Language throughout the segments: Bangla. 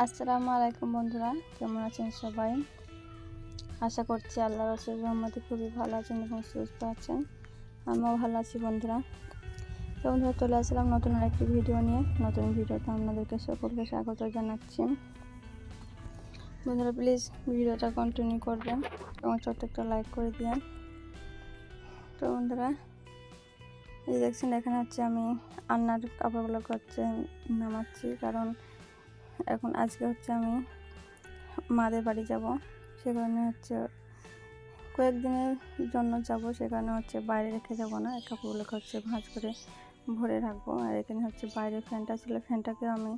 আসসালামু আলাইকুম বন্ধুরা, কেমন আছেন সবাই? আশা করছি আল্লাহ রসের রহমতে খুবই ভালো আছেন এবং সুস্থ আছেন। আমিও ভালো আছি বন্ধুরা। তো বন্ধুরা, চলে আসলাম নতুন আরেকটি ভিডিও নিয়ে। নতুন ভিডিওতে আপনাদেরকে সকলকে স্বাগত জানাচ্ছি। বন্ধুরা প্লিজ ভিডিওটা কন্টিনিউ করবেন এবং ছোট্ট একটা লাইক করে দিন তো বন্ধুরা, এই দেখছেন, এখানে হচ্ছে আমি আন্নার কাপড়গুলো হচ্ছে নামাচ্ছি। কারণ এখন আজকে হচ্ছে আমি মাদের বাড়ি যাব। সে কারণে হচ্ছে কয়েকদিনের জন্য যাব। সে কারণে হচ্ছে বাইরে রেখে যাব না। কাপড়গুলোকে হচ্ছে ভাঁজ করে ভরে রাখব। আর এখানে হচ্ছে বাইরে ফ্যানটা ছিল ফ্যানটাকে আমি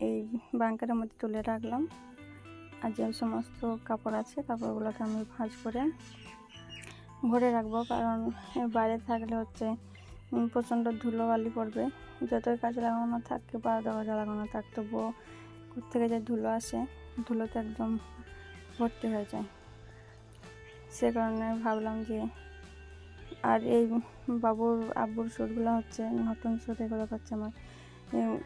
এই বাঙ্কারের মধ্যে তুলে রাখলাম। আর যে সমস্ত কাপড় আছে, কাপড়গুলোকে আমি ভাঁজ করে ভরে রাখব। কারণ বাইরে থাকলে হচ্ছে প্রচণ্ড ধুলোবালি পড়বে। যতই কাজে লাগানো থাকে বা দরজা লাগানো থাক, তবুও থেকে যে ধুলো আসে, ধুলোতে একদম ভর্তি হয়ে যায়। সে কারণে ভাবলাম যে, আর এই বাবুর, আব্বুর শ্যুটগুলো হচ্ছে, নতুন শ্যুট এগুলো হচ্ছে আমার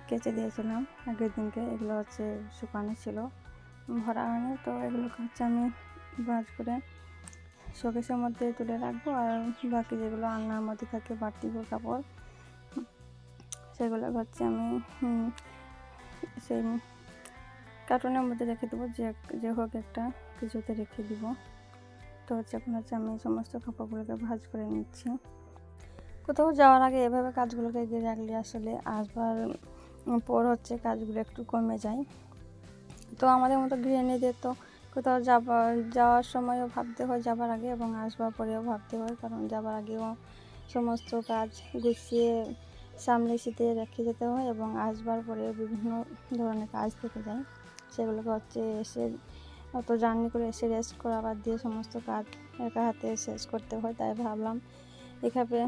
কেচে দিয়েছিলাম আগের দিনকে। এগুলো হচ্ছে শুকানো ছিল, ভরা হয়নি। তো এগুলোকে হচ্ছে আমি ভাঁজ করে শোকেসের মধ্যে তুলে রাখব আর বাকি যেগুলো আলনার মধ্যে থাকে বাড়তি কাপড়, সেগুলো হচ্ছে আমি সেই কার্টুনের মধ্যে রেখে দেবো। যে যে হোক একটা কিছুতে রেখে দিব। তো হচ্ছে এখন হচ্ছে আমি সমস্ত কাপড়গুলোকে ভাজ করে নিচ্ছি। কোথাও যাওয়ার আগে এভাবে কাজগুলোকে এগিয়ে রাখলে আসলে আসবার পর হচ্ছে কাজগুলো একটু কমে যায়। তো আমাদের মতো গৃহিণীদের তো কোথাও যাবার যাওয়ার সময়ও ভাবতে হয় যাবার আগে এবং আসবার পরেও ভাবতে হয়, কারণ যাবার আগেও সমস্ত কাজ গুছিয়ে সামলে শীতে রেখে যেতে হয় এবং আসবার পরেও বিভিন্ন ধরনের কাজ থেকে যায়। সেগুলোকে হচ্ছে এসে অত জার্নি করে এসে রেস্ট করা বাদ দিয়ে সমস্ত কাজ একা হাতে শেষ করতে হয়, তাই ভাবলাম এভাবে,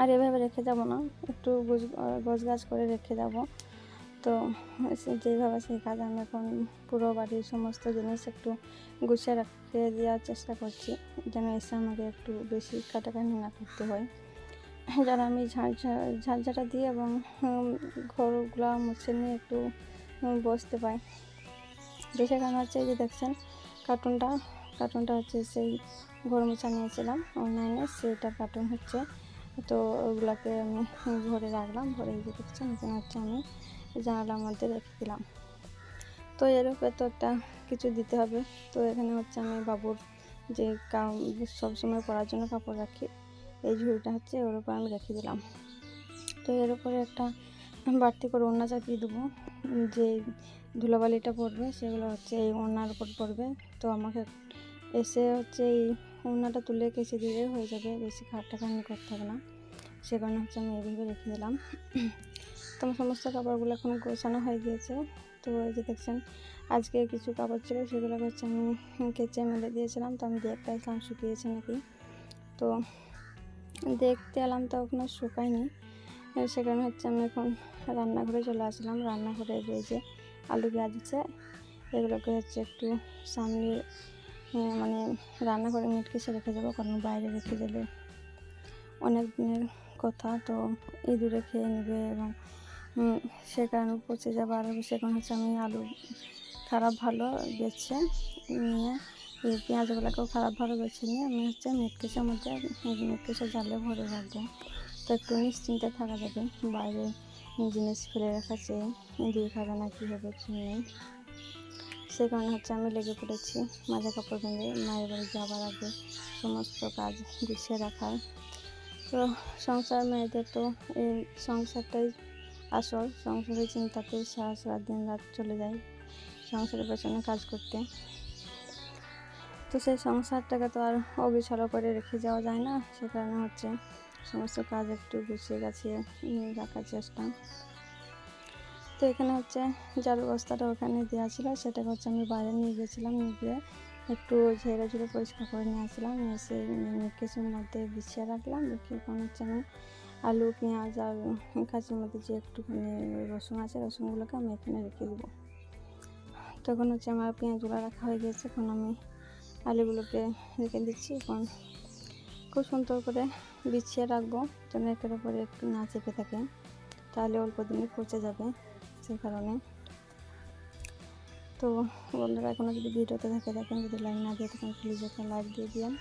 আর এভাবে রেখে যাব না, একটু গোছ গোছ গাছ করে রেখে যাব। তো যেইভাবে সেই কাজ আমি এখন পুরো বাড়ির সমস্ত জিনিস একটু গুছিয়ে রাখতে দেওয়ার চেষ্টা করছি, যেন এসে আমাকে একটু বেশি কাটাকাটি না করতে হয়। যারা আমি ঝাড়ঝাড়া দিয়ে এবং ঘরগুলো মুছে নিয়ে একটু বসতে পাই। তো সেখানে হচ্ছে যে দেখছেন, কার্টুনটা কার্টুনটা হচ্ছে সেই ঘর মোছা নিয়েছিলাম অনলাইনে সেটা কার্টুন হচ্ছে। তো ওগুলোকে আমি ভরে রাখলাম ভরে দেখছেন, এখানে হচ্ছে আমি জানালার মধ্যে রেখে দিলাম। তো এর উপরে তো একটা কিছু দিতে হবে। তো এখানে হচ্ছে আমি বাবুর যে সবসময় পরার জন্য কাপড় রাখি, এই ঝুড়িটা হচ্ছে ওর উপর আমি রেখে দিলাম। তো এর উপরে একটা বাড়তি করে ওড়না চাপিয়ে দেবো। যে ধুলোবালিটা পড়বে সেগুলো হচ্ছে এই ওড়নার উপর পড়বে তো আমাকে এসে হচ্ছে এই ওড়নাটা তুলে কেচে দিলে হয়ে যাবে। বেশি খাট্টাখানি করতে হবে না। সে কারণে হচ্ছে আমি এইভাবে রেখে দিলাম। তো আমার সমস্ত কাপড়গুলো এখন গোছানো হয়ে গিয়েছে। তো এই যে দেখছেন, আজকে কিছু কাপড় ছিল সেগুলো হচ্ছে আমি কেচে মেলে দিয়েছিলাম, তো আমি দেখতে আসলাম শুকিয়েছে নাকি। তো দেখতে এলাম তো এখনও শুকায়নি। সে কারণে হচ্ছে আমি এখন রান্নাঘরে চলে আসলাম। রান্নাঘরে যে আলু পেঁয়াজ আছে এগুলোকে হচ্ছে একটু সামনে মানে রান্নাঘরে মিটকেসে রেখে দেবো কারণ বাইরে রেখে দিলে অনেক দিনের কথা, তো ইঁদুরে খেয়ে নেবে এবং সে কারণে পচে যাবে। আর সে কারণে হচ্ছে আমি আলু খারাপ ভালো বেছে নিয়ে, এই পেঁয়াজগুলোকেও খারাপ ভালো বেছে নিয়ে আমি হচ্ছে মিটকেসের মধ্যে মিটকেসের জালে ভরে রাখব। তো একটু নিশ্চিন্তে থাকা যাবে, বাইরে জিনিস ফেলে রাখা চেয়ে দিয়ে খাবে না কী হবে নেই। সে কারণে হচ্ছে আমি লেগে পড়েছি, মাঝে কাপড় বেঁধে, মায়ের বাড়ি যাওয়ার আগে সমস্ত কাজ গুছিয়ে রাখার। তো সংসার মেয়েদের তো এই সংসারটাই আসল সংসারের চিন্তাতেই সারা সারা দিন রাত চলে যায় সংসারের পেছনে কাজ করতে। তো সেই সংসারটাকে তো আর অবিছালো করে রেখে যাওয়া যায় না, সে কারণে হচ্ছে সমস্ত কাজ একটু গুছিয়ে গাছিয়ে নিয়ে রাখার চেষ্টা। তো এখানে হচ্ছে জাল বস্তাটা ওখানে দেওয়া ছিল সেটাকে হচ্ছে আমি বাইরে নিয়ে গেছিলাম নিয়ে গিয়ে একটু ঝেড়ে ঝুড়ে পরিষ্কার করে নিয়ে আসলাম, নিয়ে এসে কিছুর মধ্যে বিছিয়ে রাখলাম রেখে এখন হচ্ছে আমি আলু, পেঁয়াজ আর কাঁচির মধ্যে যে একটুখানি রসুন আছে, রসুনগুলোকে আমি এখানে রেখে দেবো। তখন হচ্ছে আমার পেঁয়াজগুলো রাখা হয়ে গেছে, এখন আমি আলুগুলোকে রেখে দিচ্ছি। এখন খুব সুন্দর করে বিছিয়ে রাখব, যেন একের উপরে একটু না চেপে থাকে। তাহলে অল্প দিনে পচে যাবে সেই কারণে। তো বন্ধুরা এখনও যদি ভিডিওতে দেখে দেখেন যদি লাইক না দিয়ে থাকেন প্লিজ একটা লাইক দিয়ে দিন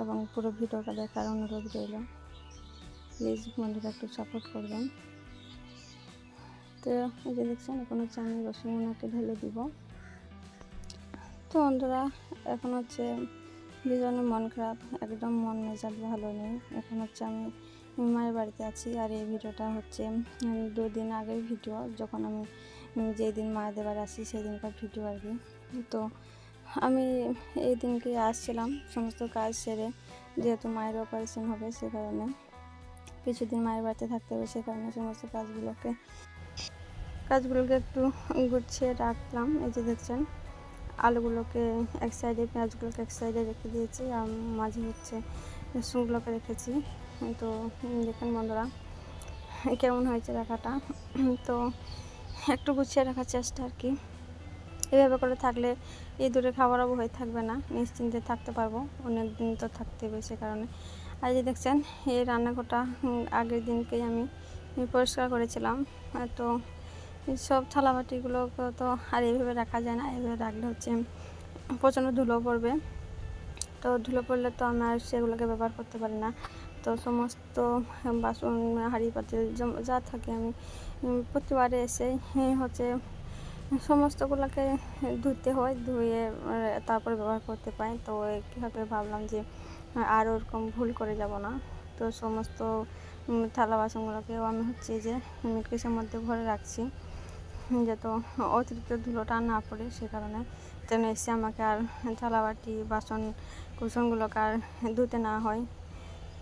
এবং পুরো ভিডিওটা দেখার অনুরোধ রইল। প্লিজ বন্ধুরা একটু সাপোর্ট করবেন। তো এই যে দেখছেন, এখন হচ্ছে আমি রসুনগুলোকে ঢেলে দিব। তো বন্ধুরা, এখন হচ্ছে দুজনের মন খারাপ, একদম মন মেজাজ ভালো নেই। এখন হচ্ছে আমি মায়ের বাড়িতে আছি আর এই ভিডিওটা হচ্ছে দুদিন আগের ভিডিও, যখন আমি যেই দিন মায়েদের বাড়ি আসি সেই দিনকার ভিডিও আর কি। তো আমি এই দিনকে আসছিলাম, সমস্ত কাজ সেরে, যেহেতু মায়ের অপারেশন হবে সে কারণে। কিছুদিন মায়ের বাড়িতে থাকতে হবে, সে কারণে সমস্ত কাজগুলোকে কাজগুলোকে একটু গুছিয়ে রাখলাম। এই যে দেখছেন, আলুগুলোকে এক সাইডে পেঁয়াজগুলোকে এক সাইডে রেখে দিয়েছি, আর মাঝে হচ্ছে রসুনগুলোকে রেখেছি। তো দেখেন বন্ধুরা, কেমন হয়েছে রাখাটা তো একটু গুছিয়ে রাখার চেষ্টা আর কি। এভাবে করে থাকলে এই দূরে খাবার অভাব হয়ে থাকবে না, নিশ্চিন্তে থাকতে পারব, অনেক দিন তো থাকতে হবে সে কারণে। আর যে দেখছেন, এই রান্নাঘরটা আগের দিনকেই আমি পরিষ্কার করেছিলাম। তো সব থালাবাটিগুলো তো আর এইভাবে রাখা যায় না এইভাবে রাখলে হচ্ছে প্রচণ্ড ধুলো পড়বে। তো ধুলো পড়লে তো আমি আর সেগুলোকে ব্যবহার করতে পারি না। তো সমস্ত বাসন হাঁড়ি পাতিল যা- যা থাকে আমি প্রতিবারে এসে হচ্ছে সমস্তগুলোকে ধুতে হয়, ধুয়ে, তারপরে ব্যবহার করতে পাই তো কীভাবে ভাবলাম যে আর ওরকম ভুল করে যাব না। তো সমস্ত থালা বাসনগুলোকেও আমি হচ্ছে যে মিটকেসের মধ্যে ভরে রাখছি। যাতে অতিরিক্ত ধুলোটা না পড়ে, সে কারণে যেন এসে আমাকে আর থালাবাটি বাসন, কুসনগুলোকে আর ধুতে না হয়।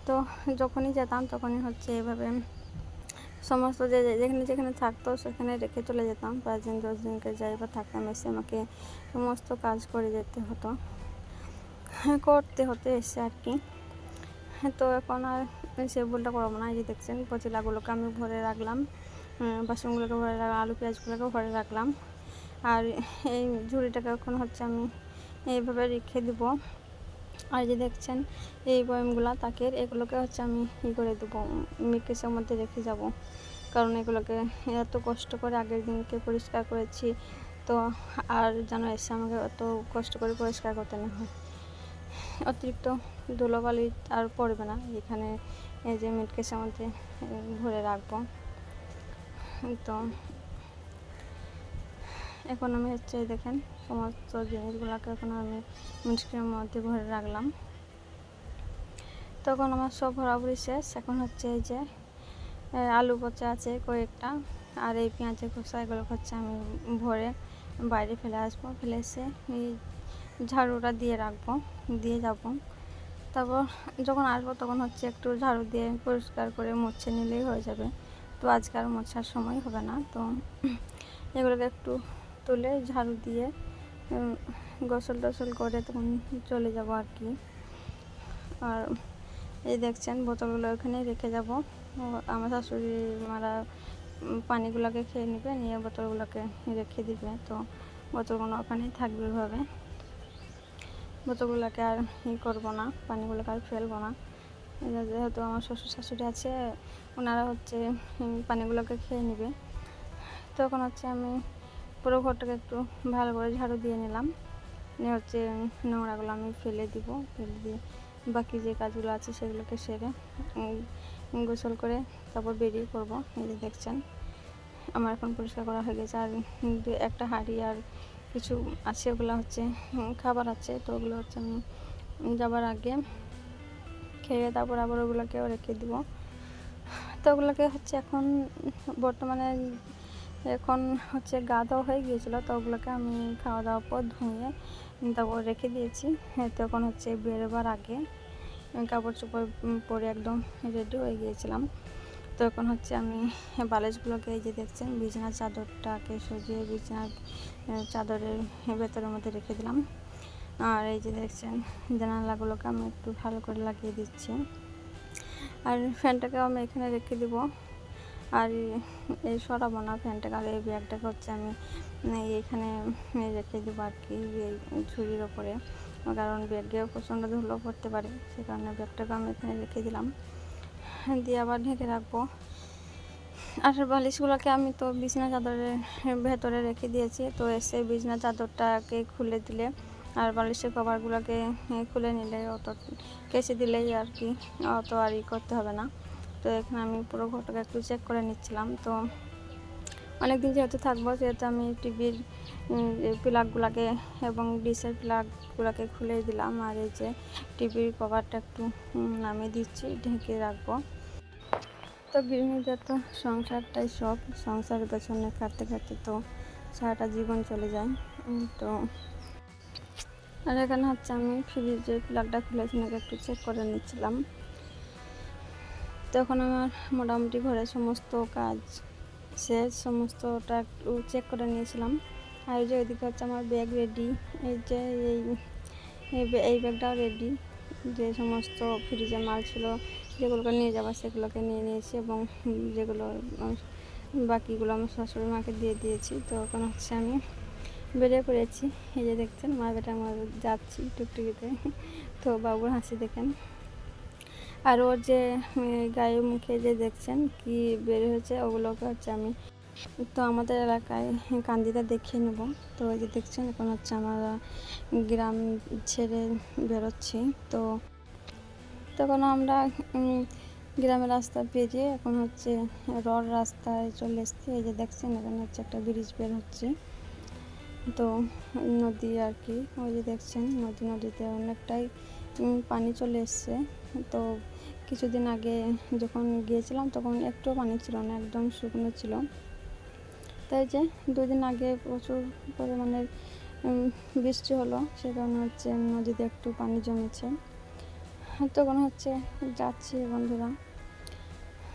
তো যখনই যেতাম তখনই হচ্ছে এভাবে সমস্ত যে, যেখানে যেখানে থাকতো সেখানে রেখে চলে যেতাম। পাঁচ দিন, দশ দিনকে যাই বা থাকতাম, এসে আমাকে সমস্ত কাজ করে যেতে হতো। করতে হতে এসে আর কি। হ্যাঁ তো এখন আর সে ভুলটা করব না। এই যে দেখছেন, পচিলাগুলোকে আমি ভরে রাখলাম। বাসনগুলোকে ভরে রাখলাম আলু পেঁয়াজগুলোকে ভরে রাখলাম। আর এই ঝুড়িটাকে এখন হচ্ছে আমি এইভাবে রেখে দিব। আর যে দেখছেন, এই বয়মগুলো, তাকের, এগুলোকে হচ্ছে আমি ই করে দেবো, মিকেসের মধ্যে রেখে যাব। কারণ এগুলোকে এত কষ্ট করে আগের দিনকে পরিষ্কার করেছি। তো আর যেন এসে আমাকে অত কষ্ট করে পরিষ্কার করতে না হয়। অতিরিক্ত ধুলোবালি আর পড়বে না। এখানে এই যে মিটকেসের মধ্যে ভরে রাখব। তো এখন আমি হচ্ছে দেখেন, সমস্ত জিনিসগুলোকে এখন আমি মিটকের মধ্যে ভরে রাখলাম। তখন আমার সব ভরাভরি শেষ। এখন হচ্ছে এই যে আলু পচা আছে কয়েকটা, আর এই পেঁয়াজের খোসা এগুলো হচ্ছে আমি ভরে বাইরে ফেলে আসব। ফেলে এসে ঝাড়ুটা দিয়ে রাখব, দিয়ে যাব। তারপর যখন আসব তখন হচ্ছে একটু ঝাড়ু দিয়ে পরিষ্কার করে মুছে নিলেই হয়ে যাবে। তো আজকে আর মোছার সময় হবে না। তো এগুলোকে একটু তুলে ঝাড়ু দিয়ে গোসল টোসল করে তখন চলে যাব আর কি। আর এই দেখছেন বোতলগুলো ওখানে রেখে যাব। আমার শাশুড়ি মারা পানিগুলোকে খেয়ে নেবে, নিয়ে বোতলগুলোকে রেখে দিবে। তো বোতলগুলো ওখানেই থাকবে ওইভাবে বোতলগুলোকে আর ই করব না, পানিগুলোকে আর ফেলব না। যেহেতু আমার শ্বশুর শাশুড়ি আছে, ওনারা হচ্ছে পানিগুলোকে খেয়ে নেবে। তখন হচ্ছে আমি পুরো ঘরটাকে একটু ভালো করে ঝাড়ু দিয়ে নিলাম। নিয়ে হচ্ছে নোংরাগুলো আমি ফেলে দিব, ফেলে দিয়ে বাকি যে কাজগুলো আছে সেগুলোকে সেরে গোসল করে তারপর বেরিয়ে পড়ব। এই যে দেখছেন, আমার এখন পরিষ্কার করা হয়ে গেছে। আর একটা হাঁড়ি আর কিছু আছে, ওগুলো হচ্ছে খাবার আছে, তো ওগুলো হচ্ছে আমি যাবার আগে খেয়ে তারপর আবার ওগুলোকেও রেখে দিব। তো ওগুলোকে হচ্ছে এখন, বর্তমানে এখন হচ্ছে গা দাওয়া হয়ে গিয়েছিল, তো ওগুলোকে আমি খাওয়া দাওয়ার পর ধুয়ে তারপর রেখে দিয়েছি। তখন হচ্ছে বেরোবার আগে, কাপড় চোপড় পরে একদম রেডি হয়ে গিয়েছিলাম। তো এখন হচ্ছে আমি বালিশগুলোকে এই যে দেখছেন, বিছানার চাদরটাকে সজিয়ে বিছানার চাদরের ভেতরের মধ্যে রেখে দিলাম। আর এই যে দেখছেন, জানালাগুলোকে আমি একটু ভালো করে লাগিয়ে দিচ্ছি। আর ফ্যানটাকেও আমি এখানে রেখে দিব। আর এই সরাবো না, ফ্যানটাকে, আর এই ব্যাগটাকে হচ্ছে আমি এইখানে রেখে দেবো আর কি ঝুড়ির ওপরে। কারণ ব্যাগেও প্রচণ্ড ধুলো পড়তে পারে, সে কারণে ব্যাগটাকে আমি এখানে রেখে দিলাম। দিয়ে আবার ঢেকে রাখব। আর বালিশগুলোকে আমি তো বিছনা চাদরের ভেতরে রেখে দিয়েছি। তো এসে বিছনা চাদরটাকে খুলে দিলে আর বালিশের কভারগুলোকে খুলে নিলে অত কেসে দিলেই আর কি, অত আর ই করতে হবে না। তো এখানে আমি পুরো ঘরটাকে একটু চেক করে নিচ্ছিলাম। তো অনেক দিন যেহেতু থাকব, সেহেতু আমি টিভির প্লাগগুলোকে এবং ডিসের প্লাগগুলোকে খুলে দিলাম। আর এই যে টিভির কভারটা একটু নামিয়ে দিচ্ছি, ঢেকে রাখব। তো তো সংসারটাই সব। সংসারের পেছনে খাটতে খাটতে তো সারাটা জীবন চলে যায়। তো আর এখানে হচ্ছে আমি ফ্রিজের প্লাগটা খুলেছি, নাকি একটু চেক করে নিচ্ছিলাম। তখন আমার মোটামুটি ঘরের সমস্ত কাজ শেষ, সমস্তটা একটু চেক করে নিয়েছিলাম। আর যে ওইদিকে হচ্ছে আমার ব্যাগ রেডি এই যে এই এই ব্যাগটাও রেডি যে সমস্ত ফ্রিজে মাল ছিল যেগুলোকে নিয়ে যাবার সেগুলোকে নিয়ে নিয়েছি এবং যেগুলো বাকিগুলো আমার শাশুড়ি মাকে দিয়ে দিয়েছি। তো এখন হচ্ছে আমি বেরিয়ে পড়েছি। এই যে দেখছেন, মা বেটা আমার যাচ্ছি টুকটুকিতে। তো বাবুর হাসি দেখেন। আর ওর যে গায়ে মুখে যে দেখছেন কি বের হয়েছে, ওগুলোকে হচ্ছে আমি তো আমাদের এলাকায় কান্দিটা দেখিয়ে নেব। তো এই যে দেখছেন, এখন হচ্ছে আমরা গ্রাম ছেড়ে বেরোচ্ছি। তো তখন আমরা গ্রামের রাস্তা পেরিয়ে এখন হচ্ছে রড রাস্তায় চলে এসেছি। এই যে দেখছেন এখানে হচ্ছে একটা ব্রিজ বের হচ্ছে। তো নদী আর কি ওই যে দেখছেন নদী নদীতে অনেকটাই পানি চলে এসছে। তো কিছুদিন আগে যখন গিয়েছিলাম তখন একটুও পানি ছিল না একদম শুকনো ছিল। তাই যে দুদিন আগে প্রচুর পরিমাণে উম, বৃষ্টি হলো সে কারণে হচ্ছে নদীতে একটু পানি জমেছে। তখন হচ্ছে যাচ্ছি বন্ধুরা।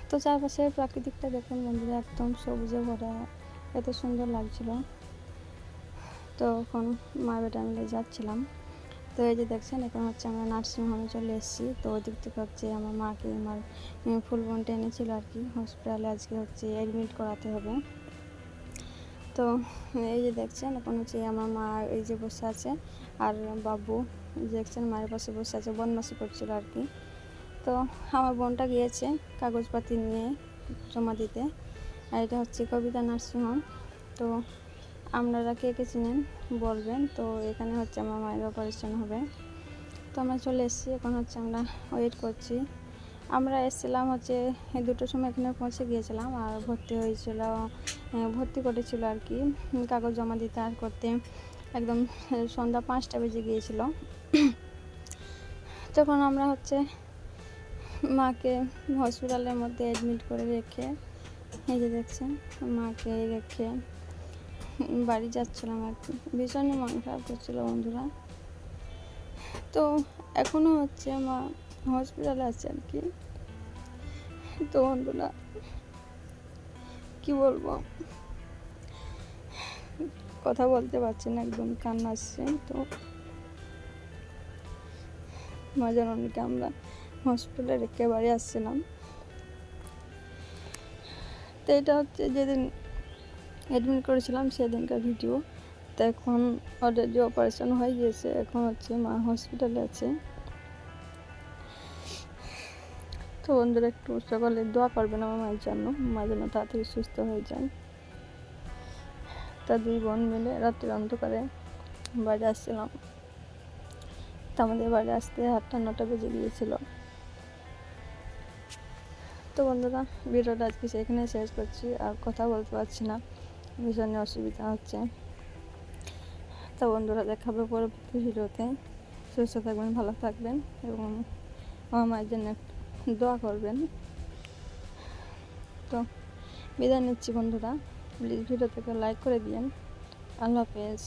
তো চারপাশে প্রাকৃতিকটা দেখুন বন্ধুরা, একদম সবুজে ভরা, এত সুন্দর লাগছিল। তখন মা বেটা মিলে যাচ্ছিলাম। তো এই যে দেখছেন, এখন হচ্ছে আমরা নার্সিংহোমে চলে এসেছি। তো ওই দিক থেকে হচ্ছে আমার মাকে, আমার ফুল বোনটা এনেছিল আর কি। হসপিটালে আজকে হচ্ছে অ্যাডমিট করাতে হবে। তো এই যে দেখছেন, এখন হচ্ছে আমার মা এই যে বসে আছে, আর বাবু দেখছেন মায়ের পাশে বসে আছে বনমাসি করছিল আর কি। তো আমার বোনটা গিয়েছে কাগজপাতি নিয়ে জমা দিতে, আর এটা হচ্ছে কবিতা নার্সিংহোম। তো আপনারা কে কে চিনেন বলবেন। তো এখানে হচ্ছে আমার মায়ের অপারেশন হবে। তো আমরা চলে এসেছি, এখন হচ্ছে আমরা ওয়েট করছি। আমরা এসেছিলাম হচ্ছে দুটোর সময় এখানে পৌঁছে গিয়েছিলাম আর ভর্তি হয়েছিল ভর্তি করেছিল আর কি। কাগজ জমা দিতে আর করতে একদম সন্ধ্যা পাঁচটা বেজে গিয়েছিল। তখন আমরা হচ্ছে মাকে হসপিটালের মধ্যে অ্যাডমিট করে রেখে, এই যে দেখছেন, মাকে রেখে বাড়ি যাচ্ছিলাম আর কি। ভীষণই মন খারাপ করছিল বন্ধুরা। তো এখনও হচ্ছে মা হসপিটালে আছে আর কি। তো বন্ধুরা, কি বলব? কথা বলতে পারছি না, একদম কান্না আসছে। তো মা জননীকে আমরা হসপিটালে রেখে বাড়ি আসছিলাম। তো এটা হচ্ছে যেদিন অ্যাডমিট করেছিলাম সেদিনকার ভিডিও তো এখন অলরেডি অপারেশন হয়ে গিয়েছে, এখন হচ্ছে মা হসপিটালে আছে। তো বন্ধুরা, একটু সকালে দোয়া করবেন আমার মায়ের জন্য, মা যেন তাড়াতাড়ি সুস্থ হয়ে যায়। তা দুই বোন মিলে রাত্রির অন্ধকারে বাড়ি আসছিলাম। তো আমাদের বাড়ি আসতে আটটা, নটা বেজে গিয়েছিল। তো বন্ধুরা, ভিডিওটা আজকে সেখানে শেষ করছি, আর কথা বলতে পারছি না। ভীষণ অসুবিধা হচ্ছে। তো বন্ধুরা, দেখাবে পরবর্তী ভিডিওতে। সুস্থ থাকবেন, ভালো থাকবেন, এবং আমার মায়ের জন্য দোয়া করবেন। তো বিদায় নিচ্ছি বন্ধুরা। প্লিজ ভিডিও থেকে লাইক করে দিন আল্লাহ হাফেজ।